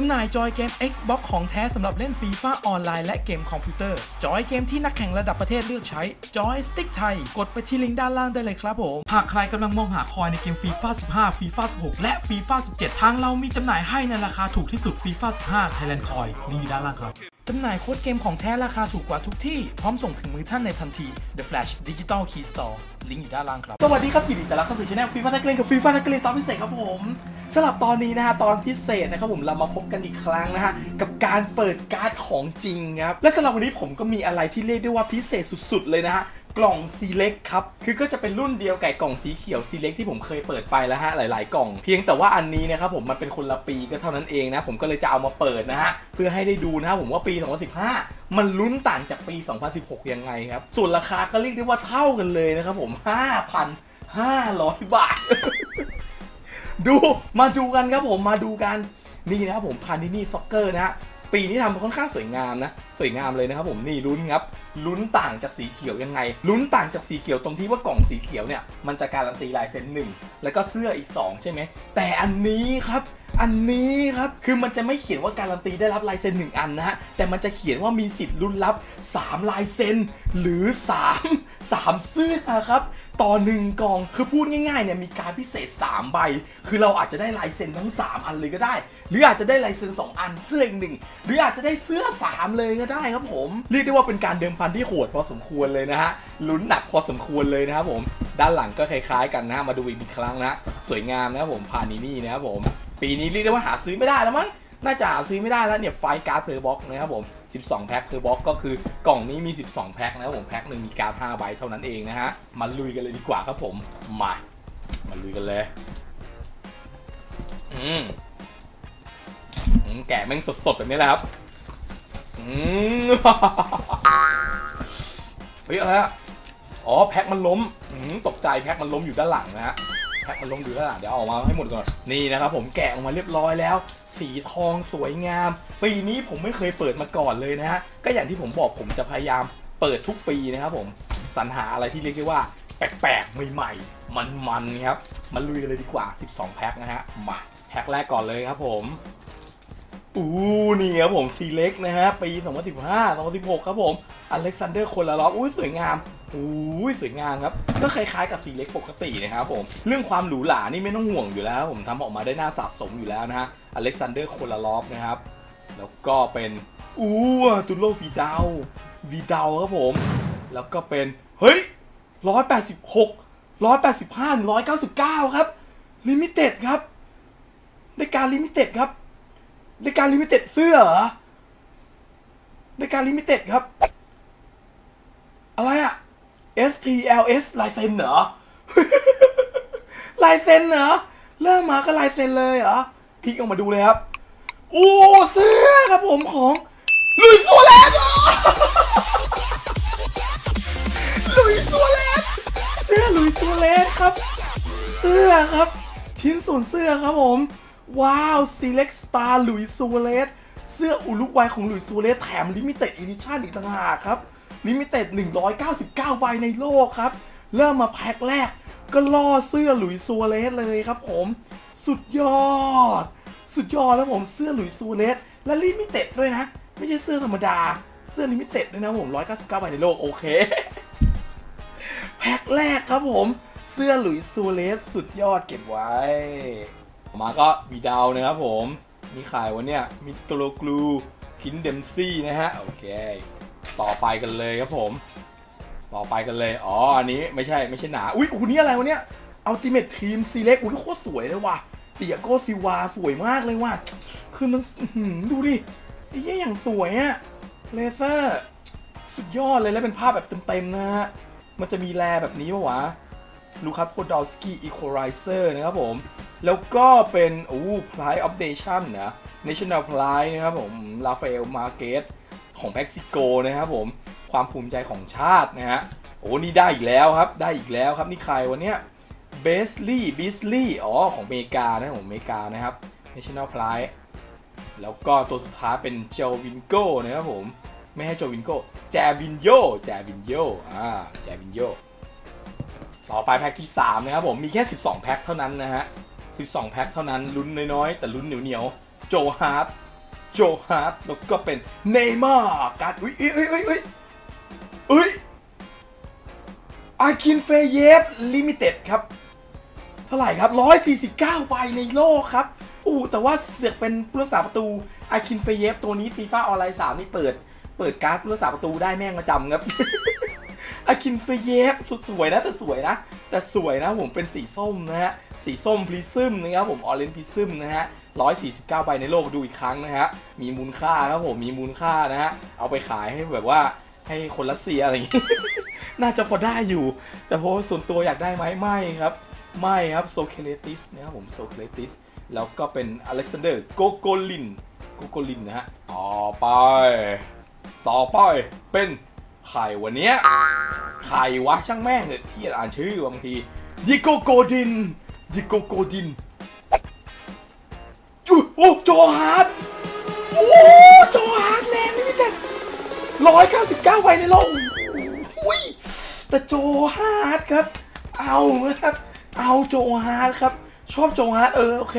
จำหน่ายจอยเกม Xbox ของแท้สำหรับเล่นฟีฟ่าออนไลน์และเกมคอมพิวเตอร์ จอยเกมที่นักแข่งระดับประเทศเลือกใช้ จอยสติ๊กไทย กดไปที่ลิงก์ด้านล่างได้เลยครับผม หากใครกำลังมองหาคอยในเกมฟีฟ่า15ฟีฟ่า16 และฟีฟ่า17 ทางเรามีจำหน่ายให้ในราคาถูกที่สุดฟีฟ่า15 Thailand Coin ลิงก์อยู่ด้านล่างครับจำหน่ายโค้ดเกมของแท้ราคาถูกกว่าทุกที่ พร้อมส่งถึงมือท่านในทันที The Flash Digital Key Store ลิงก์อยู่ด้านล่างครับ สวัสดีครับยินดีต้อนรับเข้าสู่ช่องฟีฟ่าทักเล่นกับฟีฟ่าทักเล่นตอนพิเศษครับผม สำหรับตอนนี้นะฮะตอนพิเศษนะครับผมเรามาพบกันอีกครั้งนะฮะกับการเปิดการ์ดของจริงครับและสำหรับวันนี้ผมก็มีอะไรที่เรียกได้ว่าพิเศษสุดๆ เลยนะฮะกล่องซีเล็กครับ คือก็จะเป็นรุ่นเดียวกับกล่องสีเขียวซีเล็กที่ผมเคยเปิดไปแล้วฮะ หลาย ๆ กล่อง เพียงแต่ว่าอันนี้นะครับผมมันเป็นคนละปีก็เท่านั้นเองนะ ผมก็เลยจะเอามาเปิดนะฮะ เพื่อให้ได้ดูนะฮะผมว่าปี 2015 มันลุ้นต่างจากปี 2016 ยังไงครับ ส่วนราคาก็เรียกได้ว่าเท่ากันเลยนะครับผม 5,500 บาท ดูมาดูกันครับผมมาดูกันนี่นะครับผมพานินี่ซ็อกเกอร์นะฮะปีนี้ทำค่อนข้างสวยงามนะ สวยงามเลยนะครับผมนี่ลุ้นครับลุ้นต่างจากสีเขียวยังไง ลุ้นต่างจากสีเขียวตรงที่ว่ากล่องสีเขียวเนี่ยมันจะการันตีลายเซ็นหนึ่งแล้วก็เสื้ออีก 2 ใช่ไหมแต่อันนี้ครับ อันนี้ครับคือมันจะไม่เขียนว่าการันตีได้รับลายเซ็นหนึ่งอันนะฮะแต่มันจะเขียนว่ามีสิทธิ์ลุ้นรับ 3 ลายเซ็นหรือ 3 3 เสื้อครับ ต่อหนึ่งกองคือพูดง่ายๆเนี่ยมีการพิเศษ 3 ใบ คือเราอาจจะได้ลายเซ็นทั้ง 3 อันเลยก็ได้ หรืออาจจะได้ลายเซ็น 2 อันเสื้ออีกหนึ่งหรืออาจจะได้เสื้อ 3 เลยก็ได้ครับผมเรียกได้ว่าเป็นการเดิมพันที่โหดพอสมควรเลยนะฮะลุ้นหนักพอสมควรเลยนะครับผม ด้านหลังก็คล้ายๆ กันนะฮะมาดูอีกครั้งนะ สวยงามนะครับผมพานินี่นะครับผม ปีนี้เรียกได้ว่าหาซื้อไม่ได้แล้วมั้ง น่าจะซื้อไม่ได้แล้วเนี่ยไฟการ์ดเพลย์บ็อกนะครับผม 12 แพ็คเพลย์บ็อกก็คือกล่องนี้มี 12 แพ็คนะครับผมแพ็คหนึ่งมีการ์ด5ใบเท่านั้นเองนะฮะมาลุยกันเลยดีกว่าครับผมมามาลุยกันเลยอืมแกะแม่งสดๆแบบนี้แหละครับอืมเฮ้ยอะไรอะอ๋อแพ็คมันล้มตกใจแพ็คมันล้มอยู่ด้านหลังนะฮะแพ็คมันลงดูแล้วล่ะเดี๋ยวออกมาให้หมดก่อนนี่นะครับผมแกะออกมาเรียบร้อยแล้ว สีทองสวยงาม ปีนี้ผมไม่เคยเปิดมาก่อนเลยนะฮะ ก็อย่างที่ผมบอกผมจะพยายามเปิดทุกปีนะครับผมสรรหาอะไรที่เรียกได้ว่า แปลกๆ ใหม่ๆ มันๆครับมาลุยเลยดีกว่า 12 แพ็คนะฮะ มา แพ็คแรกก่อนเลยครับผม อู้นี่ครับผมซีเล็กนะฮะปี 2015 2016 ครับผมอเล็กซานเดอร์คนละล็อกอุ้ยสวยงามอุ้ยสวยงามครับ ก็คล้ายๆกับซีเล็กปกตินะครับผม เรื่องความหรูหรานี่ไม่ต้องห่วงอยู่แล้ว ผมทำออกมาได้น่าสะสมอยู่แล้วนะฮะอเล็กซานเดอร์คนละล็อกนะครับ แล้วก็เป็นอู้ตุลโลวีดาววีดาวครับผม แล้วก็เป็น เฮ้ย186 185 199ครับลิมิเต็ดครับ ในการลิมิเต็ดครับ ในการลิมิเต็ดเสื้อเหรอในการลิมิเต็ดครับ อะไรอะ STLS ลายเซ็นเหรอ ลายเซ็นเหรอ เริ่มมาก็ลายเซ็นเลยเหรอพลิกออกมาดูเลยครับ โอ้เสื้อครับผมของลุยซัวเลสเหรอลุยซัวเลสเสื้อลุยซัวเลสครับ เสื้อครับ ชิ้นส่วนเสื้อครับผม ว้าว Select Star หลุยส์ซูเลสเสื้ออุลุกวัยของหลุยส์ซูเลสแถมลิมิเต็ดอีดิชั่นอีกต่างหากครับลิมิเต็ด 199 ใบในโลกครับ เริ่มมาแพ็คแรก ก็ล่อเสื้อหลุยส์ซูเลสเลยครับผม สุดยอด สุดยอดแล้วผมเสื้อหลุยส์ซูเลสและลิมิเต็ดด้วยนะ ไม่ใช่เสื้อธรรมดา เสื้อลิมิเต็ดด้วยนะผม 199 ใบในโลก โอเค แพ็คแรกครับผม เสื้อหลุยส์ซูเลสสุดยอดเก็บไว้ มาก็มีดาวนะครับผม มีขายวันเนี้ยมีโตโลกลูคินเดมซี่นะฮะ โอเค ต่อไปกันเลยครับผม ต่อไปกันเลย อ๋อ อันนี้ไม่ใช่ไม่ใช่หนา อุ้ยโอ้โหนี่อะไรวะเนี่ยอัลติเมททีมซีเล็กอุ้ยโคตรสวยเลยว่ะเตียโกซิวาสวยมากเลยว่ะ คือมันดูดิไอ้เหี้ยอย่างสวยอะเลเซอร์สุดยอดเลยแล้วเป็นภาพแบบเต็มๆนะฮะ มันจะมีแลแบบนี้ปะวะลูคัสโพดอลสกี้อีโคไรเซอร์นะครับผม แล้วก็เป็นโอ้พลายอัปเดชันนะ National p l y นะครับผมลาฟาเอลมาเกตของเม็กซิโกนะครับผมความภูมิใจของชาตินะฮะโอ้นี่ได้อีกแล้วครับได้อีกแล้วครับนี่ใครวันเนี้ยเบสลี่บิสลี่อ๋อของอเมริกานะของอเมริกานะครับ National p l y แล้วก็ตัวสุดท้ายเป็นเจวินโกนะครับผมไม่ให้โจวินโกแจวินโยแจวินโยอ่าแจวินโยต่อไปแพ็คที่ 3 นะครับผม มีแค่ 12 แพ็คเท่านั้นนะฮะ 12 แพ็คเท่านั้นลุ้นน้อยๆ แต่ลุ้นเหนียวๆ โจฮาร์ดโจฮาร์ดแล้วก็เป็นเนย์มาร์การ์ดอุ้ยอุ้ยอุ้ยอุ้ยอุ้ยอุ้ยอาคินเฟเยฟลิมิเต็ดครับ เท่าไหร่ครับ 149ใบในโลกครับอู้แต่ว่าเสือกเป็นผู้รักษาประตูอาคินเฟเยฟตัวนี้ฟีฟ่าออนไลน์3นี่เปิด เปิดการ์ดผู้รักษาประตูได้แม่งมาจำครับ อาคินเฟเยฟสุดสวยนะแต่สวยนะ แต่สวยนะผมเป็นสีส้มนะฮะ สีส้มพริซึมนะครับผมออเรนจ์พริซึมนะฮะ149ใบในโลกดูอีกครั้งนะฮะ มีมูลค่าครับผม มีมูลค่านะฮะ เอาไปขายให้แบบว่าให้คนรัสเซียอะไรอย่างงี้ น่าจะพอได้อยู่ แต่เพราะว่าส่วนตัวอยากได้ไหมไม่ครับ ไม่ครับโซเคเลติสนะครับผมโซเคเลติส แล้วก็เป็นอเล็กซานเดอร์โกโกลิน โกโกลินนะฮะ ต่อไป ต่อไปเป็น ใครวันเนี้ยใครวะช่างแม่งเลยที่อ่านชื่อบางทียิโกโกดินยิโกโกดินจุโอ้โจฮาร์ดโอ้โจฮาร์ดแรงนี่ม่แต่ร้อยเก้าสิบเก้าใบในโลกอุ้ยแต่โจฮาร์ดครับ เอาครับ เอาโจฮาร์ดครับ ชอบโจฮาร์ดเออโอเค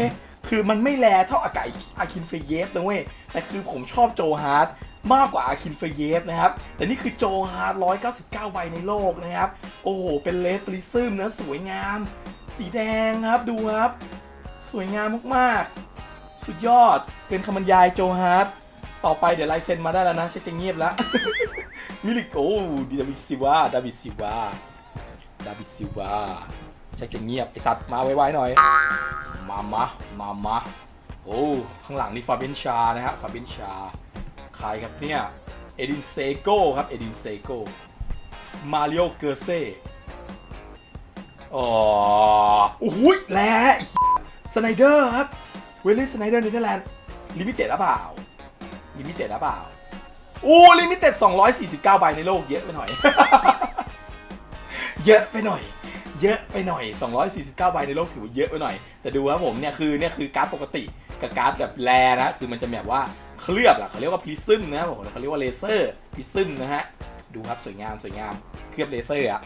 คือมันไม่แลเท่าอากาศอาคินเฟเยฟนะเว้ยแต่คือผมชอบโจฮาร์ด มากกว่าอาคินเฟเยฟนะครับ แต่นี่คือโจฮาร์ด199 ใบในโลกนะครับ โอ้โห เป็นเลสปริซึมนะ สวยงาม สีแดงครับดูครับ สวยงามมากๆ สุดยอดเป็นคำบรรยายโจฮาร์ดต่อไปเดี๋ยวลายเซ็นมาได้แล้วนะเช็คจะเงียบแล้ว มิลิโกดาวิซิวาดาวิซิวาดาวิซิวาเช็คจะเงียบ ไอสัตว์มาไวๆหน่อย มามามามาโอ้ข้างหลังนี่ฟาเบนชานะฮะฟาเบนชา ใครครับเนี่ยเอดินเซโก้ครับเอดินเซโก้มาริโอเกอร์เซ่อ๋อโอ้โหแหละสไนเดอร์ครับเวลลี่สไนเดอร์เนเธอร์แลนด์ลิมิเต็ดหรือเปล่าลิมิเต็ดหรือเปล่าโอ้ลิมิเต็ด249 ใบในโลกเยอะไปหน่อย เยอะไปหน่อย เยอะไปหน่อย 249 ใบในโลกถือว่าเยอะไปหน่อย แต่ดูครับผมเนี่ยคือเนี่ยคือการ์ดปกติกับการ์ดแบบแรนะ คือมันจะแบบว่า เคลือบอะเขาเรียกว่าพริซึมนะผมเขาเรียกว่าเลเซอร์พริซึมนะฮะดูครับสวยงามสวยงามเคลือบเลเซอร์อะ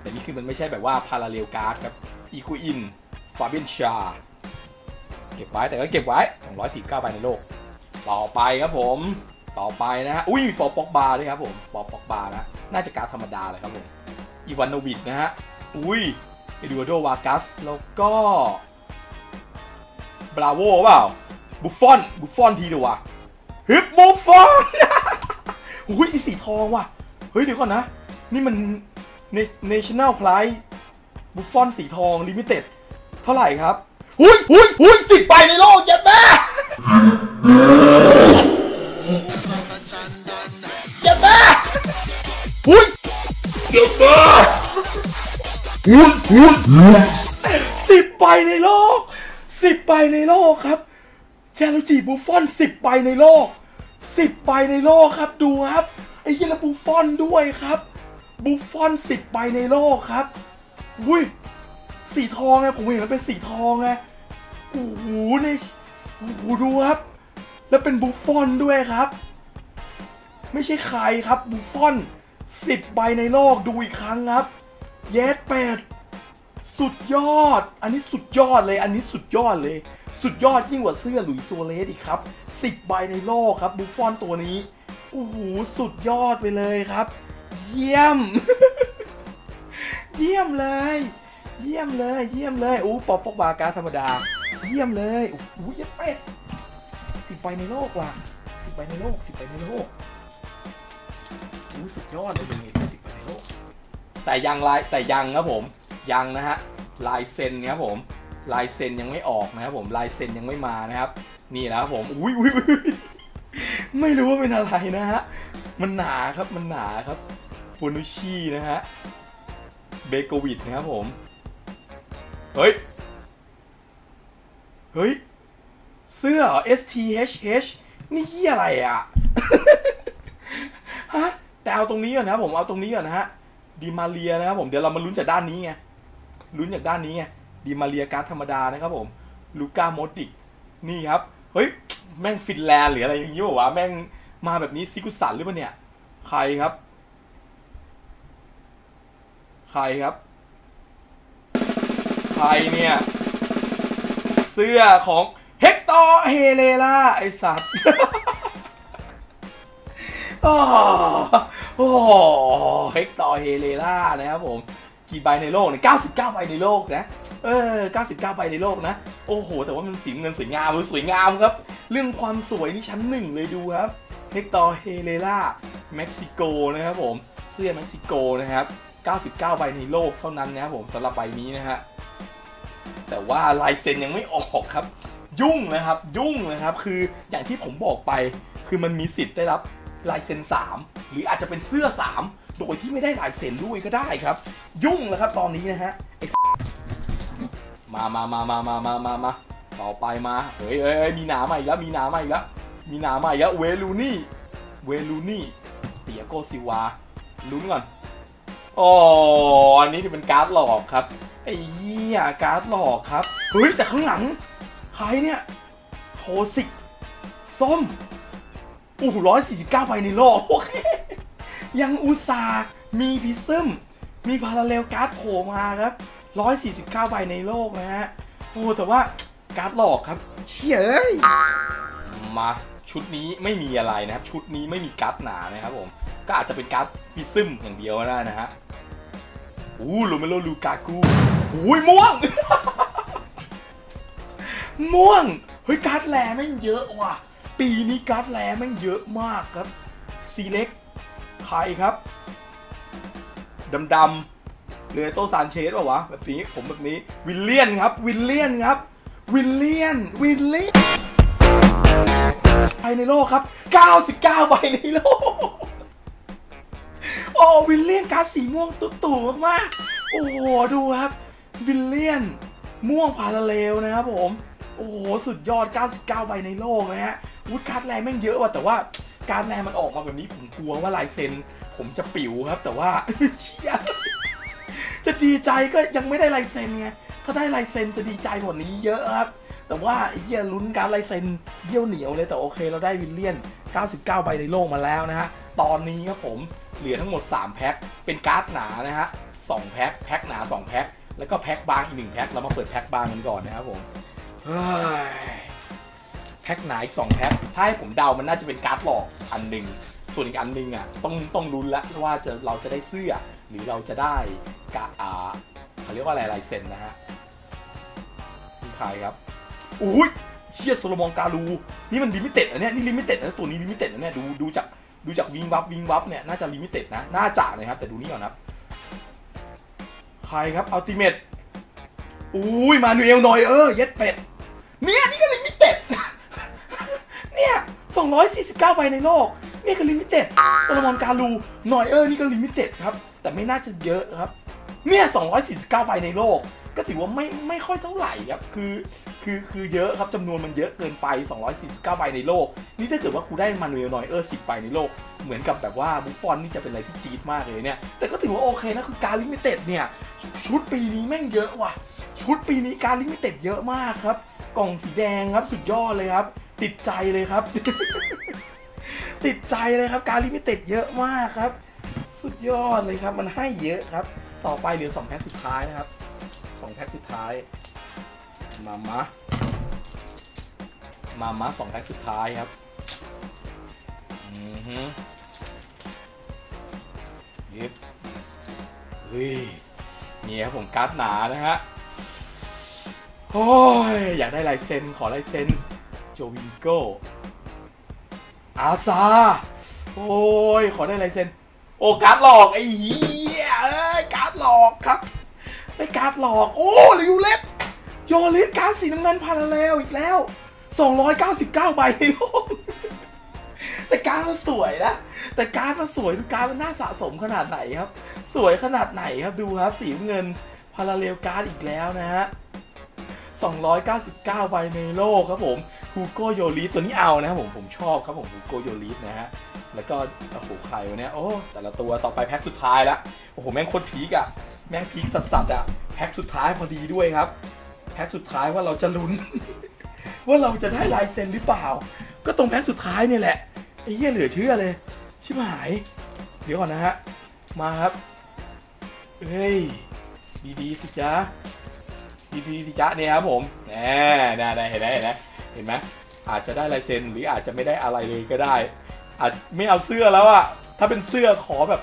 แต่นี่คือมันไม่ใช่แบบว่าพาราเรลการ์ดครับอีคูอินฟาเบียนชาเก็บไว้แต่ก็เก็บไว้ 249ใบในโลก ต่อไปครับผมต่อไปนะฮะอุ้ยมีปอปอกบาด้วยครับผมปอปอกบานะน่าจะการ์ดธรรมดาเลยครับผมอีวานโนวิชนะฮะอุ้ยเอดูโดวากัสแล้วก็บราโวเปล่าบุฟฟอนบุฟฟอนทีเดียววะ ฮึบบุฟฟอนอุ้ยอีสีทองว่ะ เฮ้ยเดี๋ยวก่อนนะ นี่มันเนชั่นแนลไพรบุฟฟอนสีทองลิมิเต็ดเท่าไหร่ครับหุ้ยหุ้ยหุ้ยสิบใบในโลกเยัดแม่เยัดแม่หุ้ยเยัดแม่หุ้ยหุ้ยสิบใบในโลกสิบใบในโลกครับเจลูจิบุฟฟอนสิบใบในโลก สิบใบในโลกครับดูครับไอ้เหี้ยแล้วบุฟอนด้วยครับบุฟอนสิบใบในโลกครับหุ้ยสีทองไงผมเห็นมันเป็นสีทองไงโอ้โหในโอ้โหดูครับ แล้วเป็นบุฟอนด้วยครับ ไม่ใช่ใครครับบุฟอนสิบใบในโลกดูอีกครั้งครับ เยสแปด สุดยอด อันนี้สุดยอดเลย อันนี้สุดยอดเลย สุดยอดยิ่งกว่าเสื้อหลุยส์โซเลสอีกครับสิบใบในโลกครับบุฟฟอนตัวนี้ โอ้โห สุดยอดไปเลยครับ เยี่ยม เยี่ยมเลย เยี่ยมเลย เยี่ยมเลยอู้ปอปอกบาการธรรมดา เยี่ยมเลย โอ้โหเยัดเป็ดสิบใบในโลกว่ะสิบใบในโลกสิบใบในโลกอู้สุดยอดเลยเป็นไงสิบใบในโลก แต่ยังลายแต่ยังครับผม ยังนะฮะลายเซ็นครับผมลายเซ็นยังไม่ออกนะครับผมลายเซ็นยังไม่มานะครับ นี่นะครับผมอุ้ยอุ้ยอุ้ยไม่รู้ว่าเป็นอะไรนะฮะมันหนาครับมันหนาครับปูนุชีนะฮะเบโกวิดนะครับผมเฮ้ยเฮ้ยเสื้อเหรอ S T H H นี่เหียอะไรอะฮะแต่เอาตรงนี้ก่อนนะผมเอาตรงนี้ก่อนนะฮะดีมาเรียนะครับผมเดี๋ยวเรามาลุ้นจากด้านนี้ไง ลุ้นจากด้านนี้ไงดีมาเรียการ์ดธรรมดานะครับผมลูก้าโมดิกนี่ครับ เฮ้ย แม่งฟินแลนด์หรืออะไรอย่างงี้บอกว่าแม่งมาแบบนี้ซิกุสันหรือเปล่าเนี่ย ใครครับ ใครครับ ใครเนี่ย เสื้อของเฮกตอร์เฮเลล่าไอสัตว์โอ้โหเฮกตอร์เฮเลล่านะครับผม กี่ใบในโลกเนี่ย99ใบในโลกนะ เออ 99 ใบในโลกนะ โอ้โห แต่ว่ามันสีเงินสวยงามมันสวยงามครับ เรื่องความสวยนี่ชั้นหนึ่งเลยดูครับเฮกตอร์เฮเลล่าเม็กซิโกนะครับผม เสื้อเม็กซิโกนะครับ 99 ใบในโลกเท่านั้นนะครับผมสำหรับใบนี้นะฮะ แต่ว่าลายเซ็นยังไม่ออกครับ ยุ่งนะครับ ยุ่งนะครับ คืออย่างที่ผมบอกไป คือมันมีสิทธิ์ได้รับลายเซ็น 3 หรืออาจจะเป็นเสื้อ 3 โดยที่ไม่ได้ลายเซ็นด้วยก็ได้ครับ ยุ่งแล้วครับตอนนี้นะฮะมามามามามามามามาต่อไปมาเฮ้ยเฮ้ยมีหนาใหม่แล้วมีหนาใหม่แล้วมีหนาใหม่แล้วเวลูนี่ เวลูนี่เตียโกซิวาลุ้นก่อนอ๋ออันนี้จะเป็นการ์ดหลอกครับไอ้เหี้ยการ์ดหลอกครับเฮ้ยแต่ข้างหลังใครเนี่ยโทสิกส้มโอ้โหร้อยสี่สิบเก้าใบในโลกโอเค ยังอุตส่าห์มีพิซึมมีพาราเลลการ์ดโผล่มาครับร้อยสี่สิบเก้าใบในโลกนะฮะ โอ้แต่ว่าการ์ดหลอกครับ เชี่ยเอ้ยมาชุดนี้ไม่มีอะไรนะครับ ชุดนี้ไม่มีการ์ดหนานะครับผม ก็อาจจะเป็นการ์ดพิซึมอย่างเดียวก็ได้นะฮะอู้ลูเมโลลูกากูอุ้ยม่วง ม่วง เฮ้ยการ์ดแลแม่งเยอะว่ะ ปีนี้การ์ดแลแม่งเยอะมากครับซีเล็ก ใครครับดำดำๆเลโตซานเชสป่าวะแบบนี้ผมแบบนี้วิลเลียนครับ วิลเลียนครับ วิลเลียน วิลเลียนใบในโลกครับ 99ใบในโลก โอ้วิลเลียนการสีม่วงตุ๊ตู่มากๆ โอ้โหดูครับ วิลเลียน ม่วงพาราเลลนะครับผม โอ้โห สุดยอด 99ใบในโลกนะฮะวุฒการ์ดแรงแม่งเยอะว่ะแต่ว่า การแรงมันออกมาแบบนี้ผมกลัวว่าลายเซ็น ผมจะปิ๋วครับ แต่ว่าเชี่ยจะดีใจก็ยังไม่ได้ลายเซ็นไงถ้าได้ลายเซ็นจะดีใจกว่านี้เยอะครับ แต่ว่าไอ้เหี้ยลุ้นการลายเซ็นเยี่ยวเหนียวเลยแต่โอเคเราได้วิลเลียน 99 ใบในโลกมาแล้วนะฮะตอนนี้ครับผมเหลือทั้งหมด 3 แพ็คเป็นการ์ดหนานะฮะ2แพ็คแพ็คหนา 2 แพ็คแล้วก็แพ็คบางอีก1แพ็คเรามาเปิดแพ็คบางกันก่อนนะครับผมเฮ้ย พ็คหนาอีก2แพ็คถ้าให้ผมเดามันน่าจะเป็นการ์ดหลอกอันหนึ่งส่วนอีกอันหนึ่งอะต้องต้องลุ้นล้วว่าจะเราจะได้เสื้อ หรือเราจะได้กะอาเขาเรียกว่าอะไรลายเซ็นนะฮะนี่ใครครับอุ้ยเฮียโซโลมอนการูนี่มันลิมิเต็ดอันเนี่ยนี่ลิมิเต็ดนะตัวนี้ลิมิเต็ดนะเนี่ยดูดูจากดูจากวิงวับวิงวับเนี่ยน่าจะลิมิเต็ดนะน่าจะนะครับแต่ดูนี่ก่อนครับใครครับอัลติเมทอุ้ยมานูเอลนอยเออเย็ดเป็ด 249 ใบในโลกเนี่ยก็ลิมิเต็ดโซโลมอนการูนอยเออร์นี่ก็ลิมิเต็ดครับ แต่ไม่น่าจะเยอะครับ เนี่ย 249 ใบในโลก ก็ถือว่าไม่ไม่ค่อยเท่าไหร่ครับ คือคือคือเยอะครับจำนวนมันเยอะเกินไป 249 ใบในโลก นี่ถ้าเกิดว่ากูได้มานูเอลนอยเออร์10 ใบในโลก เหมือนกับแบบว่าบุฟฟอนนี่จะเป็นอะไรที่จี๊ดมากเลยเนี่ย แต่ก็ถือว่าโอเคนะคือการลิมิเต็ดเนี่ยชุดปีนี้แม่งเยอะว่ะ ชุดปีนี้การลิมิเต็ดเยอะมากครับ กล่องสีแดงครับสุดยอดเลยครับ ติดใจเลยครับ ติดใจเลยครับ การลิมิเต็ดเยอะมากครับ สุดยอดเลยครับ มันให้เยอะครับ ต่อไปเหลือ2แพ็คสุดท้ายนะครับ2แพ็คสุดท้าย มามะมามะสองแพ็คสุดท้ายครับ อือฮึยึบเฮ้ยนี่ครับผมการ์ดหนานะฮะโอ้ยอยากได้ลายเซ็นขอลายเซ็น โจวิงโก้อาซา โอ้ย ขอได้ลายเซ็น โอ้การ์ดหลอก ไอ้เหี้ยเอ้ยการ์ดหลอกครับได้การ์ดหลอก โอ้ลิวเล็ตโยลิสการ์ดสีน้ำเงินพาราเลลอีกแล้ว 299 ใบในโลกแต่การ์ดมันสวยนะ แต่การ์ดมันสวยดูการ์ดมันน่าสะสมขนาดไหนครับ สวยขนาดไหนครับดูครับ สีน้ำเงินพาราเลลการ์ดอีกแล้วนะฮะ299 ใบในโลกครับผม ฮูโกโยลิสตัวนี้เอานะครับผมผมชอบครับผมฮูโกโยลิสนะฮะแล้วก็โอ้โหใครวะเนี่ยโอ้แต่ละตัวต่อไปแพ็คสุดท้ายล้วโอ้โหแม่งโคตรพีกอะแม่งพีกสัสๆอะแพ็คสุดท้ายพอดีด้วยครับแพ็คสุดท้ายว่าเราจะลุ้น ว่าเราจะได้ลายเซ็นหรือเปล่า ก็ตรงแพ็คสุดท้ายเนี่ยแหละไอ้เหี้ยเหลือเชื่อเลย ชิบหาย เดี๋ยวก่อนนะฮะมาครับเฮ้ยดีๆสิจ๊ะดีๆสิจ๊ะเนี่ยครับผมแหมได้ได้เห็นไหมเห็นไหม ห็นไหมอาจจะได้ลายเซ็นหรืออาจจะไม่ได้อะไรเลยก็ได้อะไม่เอาเสื้อแล้วอะถ้าเป็นเสื้อขอแบบ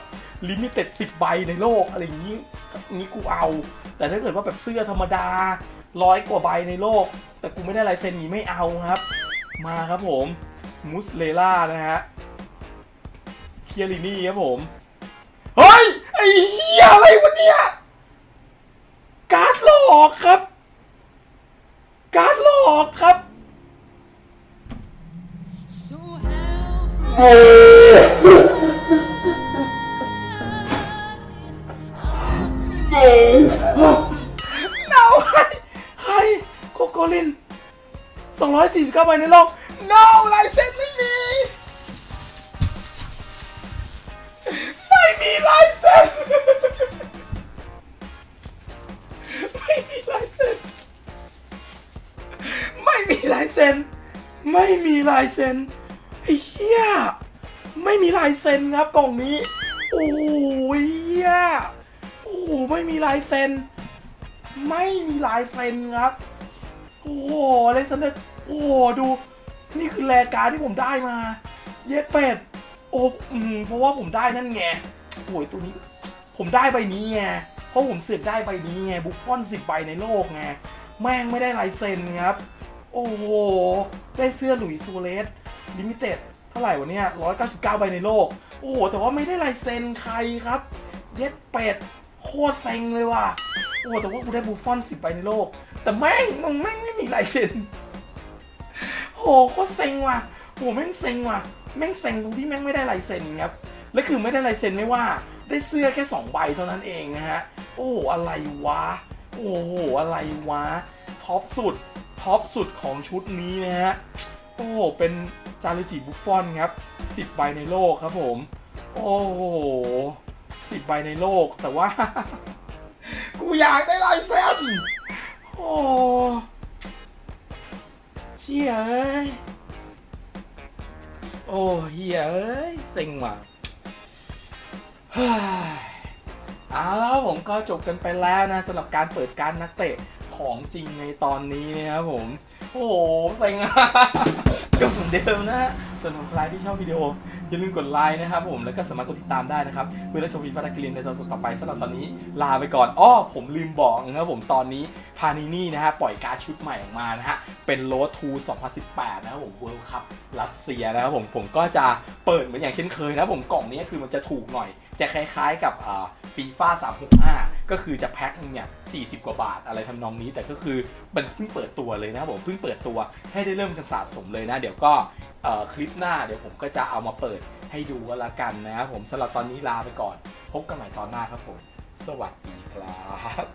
ลิมิเต็ดสิบใบในโลกอะไรอย่างนี้นี้กูเอา แต่ถ้าเกิดว่าแบบเสื้อธรรมดาร้อยกว่าใบในโลก แต่กูไม่ได้ลายเซ็นนี้ไม่เอาครับ มาครับผมมุสเลล่านะฮะเคียรินี่ครับผมเฮ้ยไอ้เหี้ยอะไรวะเนี่ยการ์ดหลอกครับ การ์ดหลอกครับ helpful. no ใครใครโคโกลิน249ใบในโลก นครับกล่องนี้ โอ้ยโอ้ไม่มีลายเซ็น ไม่มีลายเซ็นครับ โอ้โหเลซันเดอร์โอ้ดู นี่คือแรายการที่ผมได้มา เย็ดเป็ด โอ้อืมเพราะว่าผมได้นั่นไงโอ้ยตัวนี้ ผมได้ใบนี้ไง เพราะผมเสือกได้ใบนี้ไง บุฟฟอนสิบใบในโลกไง แม่งไม่ได้ลายเซ็นครับ โอ้โห ได้เสื้อหลุยส์โซเลสลิมิเต็ด ท่าไหร่วะเนี่ย199 ใบในโลก โอ้โห แต่ว่าไม่ได้ลายเซ็นใครครับ เย็ดเป็ด โคตรเซ็งเลยว่ะ โอ้โห แต่ว่ากูได้บูฟอนสิบใบในโลก แต่แม่งมึงแม่งไม่มีลายเซ็นโหโคตรเซ็งว่ะโหแม่งเซ็งว่ะ แม่งเซ็งตรงที่แม่งไม่ได้ลายเซ็นครับ และคือไม่ได้ลายเซ็นไม่ว่า ได้เสื้อแค่สองใบเท่านั้นเองนะฮะ โอ้โหอะไรวะ โอ้โห อะไรวะ ท็อปสุด ท็อปสุดของชุดนี้นะฮะ โอ้โห เป็นจารุจิบุฟฟอนครับสิบใบในโลกครับผม โอ้โหสิบใบในโลกแต่ว่า กูอยากได้ลายเซ็นโอ้เชี่ยเอ้ย โอ้เฮียเอ้ยเซ็งว่ะเอาแล้วผมก็จบกันไปแล้วนะสำหรับการเปิดการนักเตะของจริงในตอนนี้นะครับผม โอ้โหเซ็งอะ ก็เหมือนเดิมนะฮะส่วนของใครที่ชอบวิดีโอ อย่าลืมกดไลค์นะครับผม แล้วก็สามารถกดติดตามได้นะครับ เพื่อรับชมวีฟาดากลินในตอนต่อไปสำหรับตอนนี้ลาไปก่อนอ้อผมลืมบอกนะครับผมตอนนี้พานินี่นะฮะปล่อยการชุดใหม่ออกมานะฮะ เป็นโรดทู2018 นะครับผมเวิลด์คัพรัสเซียนะครับผมผมก็จะเปิดเหมือนอย่างเช่นเคยนะผมกล่องนี้คือมันจะถูกหน่อย จะคล้ายๆกับฟีฟ่า365 ก็คือจะแพ็คนึงเนี่ย40กว่าบาทอะไรทำนองนี้ แต่ก็คือมันเพิ่งเปิดตัวเลยนะครับผมเพิ่งเปิดตัวให้ได้เริ่มกันสะสมเลยนะ เดี๋ยวก็คลิปหน้าเดี๋ยวผมก็จะเอามาเปิดให้ดูกันละกันนะครับผมสำหรับตอนนี้ลาไปก่อน พบกันใหม่ตอนหน้าครับผม สวัสดีครับ